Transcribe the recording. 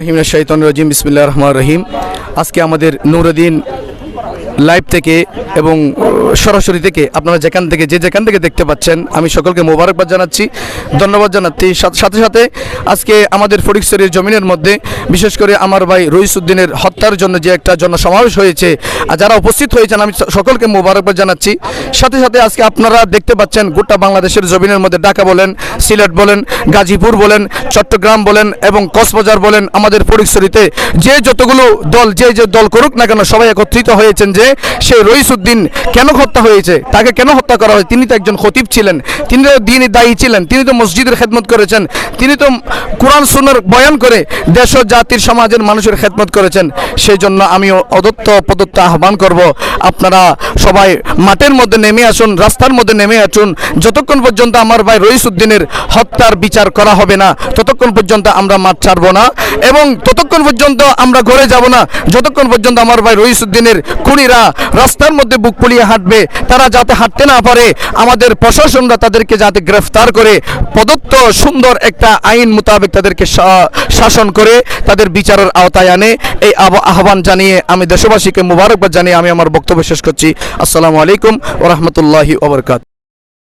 রহিম শাহিতন রাজিম বিসমিল্লা রহমান রহিম। আজকে আমাদের নুরুদ্দিন লাইভ থেকে এবং সরাসরি থেকে আপনারা যেখান থেকে যে যেখান থেকে দেখতে পাচ্ছেন, আমি সকলকে মোবারকবাদ জানাচ্ছি, ধন্যবাদ জানাচ্ছি। সাথে সাথে আজকে আমাদের ফটিকছড়ির জমিনের মধ্যে বিশেষ করে আমার ভাই রইসুদ্দিনের হত্যার জন্য যে একটা জনসমাবেশ হয়েছে, আর যারা উপস্থিত হয়েছেন, আমি সকলকে মোবারকবাদ জানাচ্ছি। সাথে সাথে আজকে আপনারা দেখতে পাচ্ছেন, গোটা বাংলাদেশের জমিনের মধ্যে ঢাকা বলেন, সিলেট বলেন, গাজীপুর বলেন, চট্টগ্রাম বলেন এবং কক্সবাজার বলেন, আমাদের ফটিকছড়িতে যে যতগুলো দল, যে যে দল করুক না কেন, সবাই একত্রিত হয়েছেন যে সেই রইসুদ্দিন কেন হত্যা হয়েছে? তাকে কেন হত্যা করা হয়? তিনি তো একজন খতিব ছিলেন। তিনি তো দিনই দায়ী ছিলেন। তিনি তো মসজিদের খেদমত করেছেন। তিনি তো কোরআন সুন্নার বয়ান করে দেশ জাতির, সমাজের মানুষের খেদমত করেছেন। সেই জন্য আমিও অদত্ত প্রদত্ত আহ্বান করব। আপনারা সবাই মাঠের মধ্যে নেমে আসুন, রাস্তার মধ্যে নেমে আসুন। যতক্ষণ পর্যন্ত আমার ভাই রইসুদ্দিনের হত্যার বিচার করা হবে না, ততক্ষণ পর্যন্ত আমরা মাঠ ছাড়ব না এবং ততক্ষণ পর্যন্ত আমরা ঘরে যাব না। যতক্ষণ পর্যন্ত আমার ভাই রইসুদ্দিনের খুনিরা রাস্তার মধ্যে বুক পুলিয়ে হাঁটবে, তারা যাতে হাঁটতে না পারে, আমাদের প্রশাসনরা তাদেরকে যাতে গ্রেফতার করে, প্রদত্ত সুন্দর একটা আইন মোতাবেক তাদেরকে শাসন করে তাদের বিচারের আওতায় আনে। এই আহ্বান জানিয়ে আমি দেশবাসীকে মুবারকবাদ জানিয়ে আমি আমার বক্তব্য শেষ করছি। আসসালামু আলাইকুম ওরহমতুল্লাহি ওবরকাত